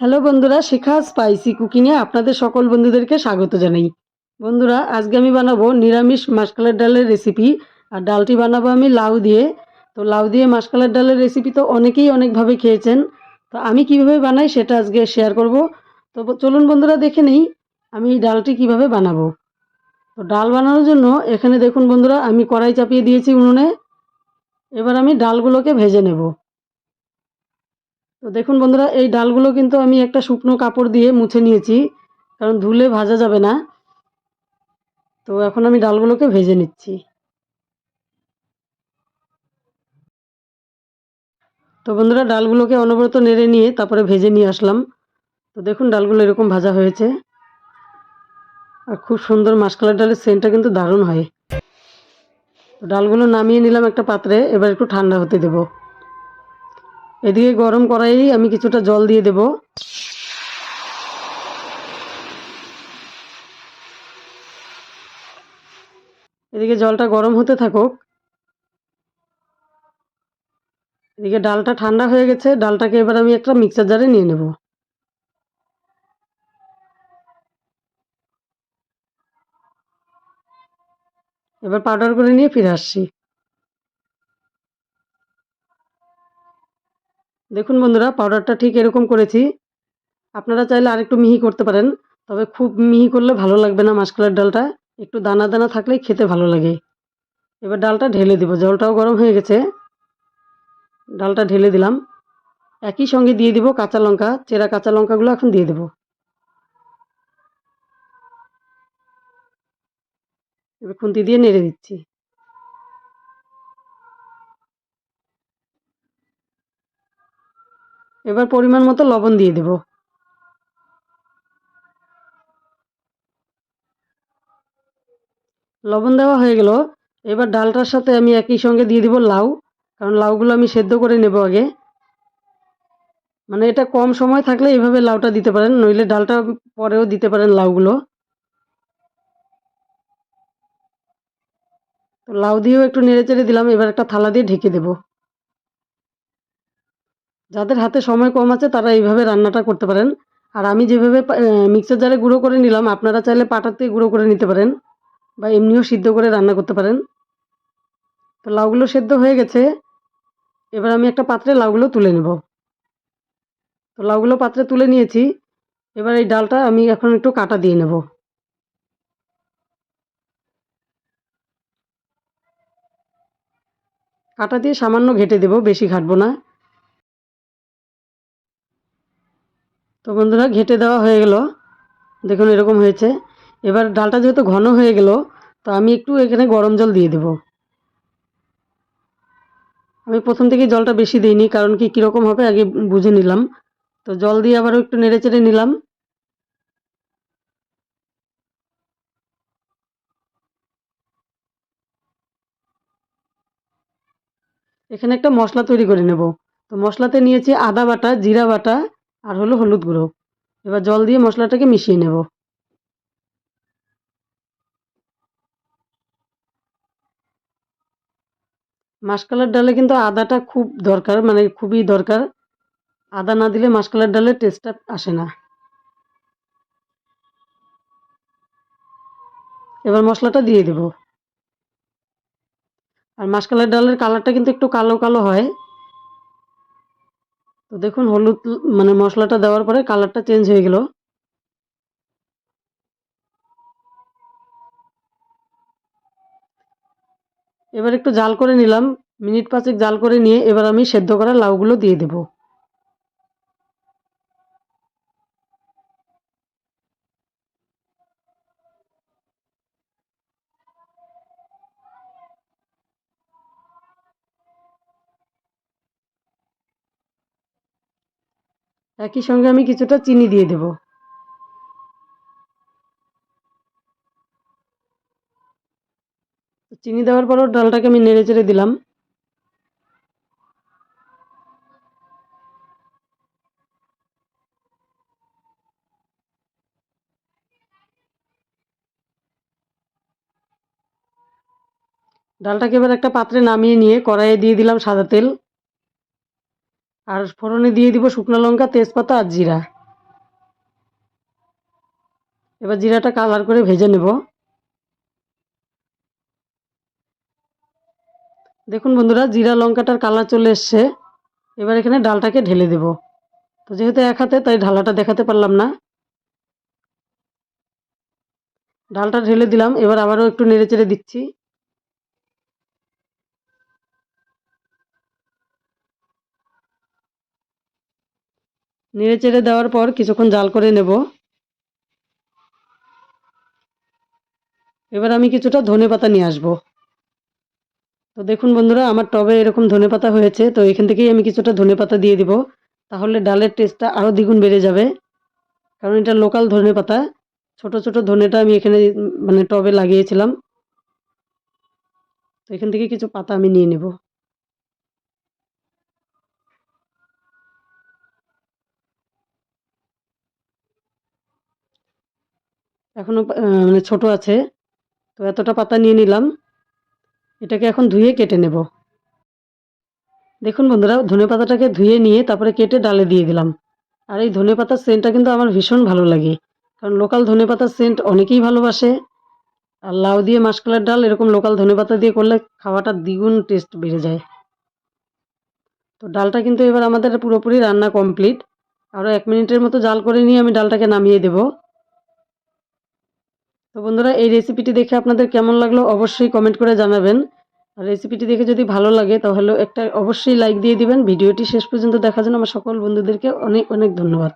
Hello বন্ধুরা, শিখা spicy কুকিংয়ে আপনাদের সকল বন্ধুদেরকে স্বাগত জানাই। বন্ধুরা, আজকে আমি বানাবো নিরামিষ মাসকালের ডালের রেসিপি। আর ডালটি বানাবো আমি লাউ দিয়ে। তো লাউ দিয়ে মাসকালের ডালের রেসিপি তো অনেকেই অনেকভাবে খেয়েছেন। তো আমি কীভাবে বানাই সেটা আজকে শেয়ার করব। তো চলুন বন্ধুরা, দেখে নেই আমি এই ডালটি কীভাবে বানাবো। তো ডাল বানানোর জন্য এখানে দেখুন বন্ধুরা, আমি কড়াই চাপিয়ে দিয়েছি উনুনে। এবার আমি ডালগুলোকে ভেজে নেব। তো দেখুন বন্ধুরা, এই ডালগুলো কিন্তু আমি একটা শুকনো কাপড় দিয়ে মুছে নিয়েছি, কারণ ধুলে ভাজা যাবে না। তো এখন আমি ডালগুলোকে ভেজে নিচ্ছি। তো বন্ধুরা, ডালগুলোকে অনবরত নেড়ে নিয়ে তারপরে ভেজে নিয়ে আসলাম। তো দেখুন, ডালগুলো এরকম ভাজা হয়েছে। আর খুব সুন্দর মাসকালার ডালের সেন্টটা কিন্তু দারুণ হয়। তো ডালগুলো নামিয়ে নিলাম একটা পাত্রে, এবার একটু ঠান্ডা হতে দেবো। এদিকে গরম করাই আমি কিছুটা জল দিয়ে দেব। এদিকে জলটা গরম হতে থাকুক। এদিকে ডালটা ঠান্ডা হয়ে গেছে, ডালটাকে এবার আমি একটা মিক্সার জারে নিয়ে নেব। এবার পাউডার করে নিয়ে ফিরে আসছি। দেখুন বন্ধুরা পাউডারটা ঠিক এরকম করেছি। আপনারা চাইলে আরেকটু মিহি করতে পারেন, তবে খুব মিহি করলে ভালো লাগবে না মাসকলার ডালটা। একটু দানা দানা থাকলেই খেতে ভালো লাগে। এবার ডালটা ঢেলে দিব, জলটাও গরম হয়ে গেছে। ডালটা ঢেলে দিলাম। একই সঙ্গে দিয়ে দিব কাঁচা লঙ্কা, চেরা কাঁচা লঙ্কাগুলো এখন দিয়ে দেব। এবার খুন্তি দিয়ে নেড়ে দিচ্ছি। এবার পরিমাণ মতো লবণ দিয়ে দেব। লবণ দেওয়া হয়ে গেল। এবার ডালটার সাথে আমি একই সঙ্গে দিয়ে দিব লাউ, কারণ লাউগুলো আমি সেদ্ধ করে নেব আগে। মানে এটা কম সময় থাকলে এইভাবে লাউটা দিতে পারেন, নইলে ডালটা পরেও দিতে পারেন লাউগুলো। তো লাউ দিয়েও একটু নেড়ে চেড়ে দিলাম, এবার একটা থালা দিয়ে ঢেকে দেব। যাদের হাতে সময় কম আছে, তারা এইভাবে রান্নাটা করতে পারেন। আর আমি যেভাবে মিক্সার জারে গুঁড়ো করে নিলাম, আপনারা চাইলে পাটাতে গুঁড়ো করে নিতে পারেন বা এমনিও সিদ্ধ করে রান্না করতে পারেন। তো লাউগুলো সেদ্ধ হয়ে গেছে। এবার আমি একটা পাত্রে লাউগুলো তুলে নেব। তো লাউগুলো পাত্রে তুলে নিয়েছি। এবার এই ডালটা আমি এখন একটু কাটা দিয়ে নেব। কাটা দিয়ে সামান্য ঘেটে দেব, বেশি ঘাটবো না। বন্ধুরা, ঘেটে দেওয়া হয়ে গেল। দেখুন এরকম হয়েছে। এবার ডালটা যেহেতু ঘন হয়ে গেল, তো আমি একটু এখানে গরম জল দিয়ে দেব। আমি প্রথম থেকে জলটা বেশি দিইনি, কারণ কি, কীরকম হবে আগে বুঝে নিলাম। তো জল দিয়ে আবারও একটু নেড়ে চেড়ে নিলাম। এখানে একটা মশলা তৈরি করে নেব। তো মশলাতে নিয়েছি আদা বাটা, জিরা বাটা আর হলো হলুদ গুঁড়ো। এবার জল দিয়ে মশলাটাকে মিশিয়ে নেব। মাসকালার ডালে কিন্তু আদাটা খুব দরকার মানে খুবই দরকার। আদা না দিলে মাসকালার ডালের টেস্টটা আসে না। এবার মশলাটা দিয়ে দেব। আর মাসকালার ডালের কালারটা কিন্তু একটু কালো কালো হয়। তো দেখুন, হলুদ মানে মশলাটা দেওয়ার পরে কালারটা চেঞ্জ হয়ে গেল। এবার একটু জাল করে নিলাম। মিনিট পাঁচেক জাল করে নিয়ে এবার আমি সেদ্ধ করা লাউগুলো দিয়ে দেব। একই সঙ্গে আমি কিছুটা চিনি দিয়ে দেব। চিনি দেওয়ার পরও ডালটাকে আমি নেড়ে চেড়ে দিলাম। ডালটাকে এবার একটা পাত্রে নামিয়ে নিয়ে কড়াইয়ে দিয়ে দিলাম সাদা তেল। আর ফোড়নে দিয়ে দিব শুকনো লঙ্কা, তেজপাতা আর জিরা। এবার জিরাটা কালার করে ভেজে নেব। দেখুন বন্ধুরা, জিরা লঙ্কাটার কালার চলে এসছে। এবার এখানে ডালটাকে ঢেলে দেব। তো যেহেতু এক হাতে, তাই ঢালাটা দেখাতে পারলাম না। ডালটা ঢেলে দিলাম, এবার আবারও একটু নেড়ে চেড়ে দিচ্ছি। নেড়ে চেড়ে দেওয়ার পর কিছুক্ষণ জাল করে নেব। এবার আমি কিছুটা ধনে পাতা নিয়ে আসব। তো দেখুন বন্ধুরা, আমার টবে এরকম ধনে পাতা হয়েছে, তো এখান থেকেই আমি কিছুটা ধনে পাতা দিয়ে দিব। তাহলে ডালের টেস্টটা আরও দ্বিগুণ বেড়ে যাবে। কারণ এটা লোকাল ধনে পাতা। ছোট ছোট ধনেটা আমি এখানে মানে টবে লাগিয়েছিলাম। তো এখান থেকে কিছু পাতা আমি নিয়ে নেব। এখনও মানে ছোট আছে। তো এতটা পাতা নিয়ে নিলাম। এটাকে এখন ধুয়ে কেটে নেব। দেখুন বন্ধুরা, ধনে পাতাটাকে ধুয়ে নিয়ে তারপরে কেটে ডালে দিয়ে দিলাম। আর এই ধনে পাতার সেন্টটা কিন্তু আমার ভীষণ ভালো লাগে। কারণ লোকাল ধনে পাতার সেন্ট অনেকেই ভালোবাসে। আর লাউ দিয়ে মাসকলার ডাল, এরকম লোকাল ধনে পাতা দিয়ে করলে খাওয়াটা দ্বিগুণ টেস্ট বেড়ে যায়। তো ডালটা কিন্তু এবার আমাদের পুরোপুরি রান্না কমপ্লিট আরও এক মিনিটের মতো জাল করে নিয়ে আমি ডালটাকে নামিয়ে দেব। তো বন্ধুরা, এই রেসিপিটি দেখে আপনাদের কেমন লাগল অবশ্যই কমেন্ট করে জানাবেন। আর রেসিপিটি দেখে যদি ভালো লাগে, তাহলে একটা অবশ্যই লাইক দিয়ে দিবেন। ভিডিওটি শেষ পর্যন্ত দেখার জন্য আমার সকল বন্ধুদেরকে অনেক অনেক ধন্যবাদ।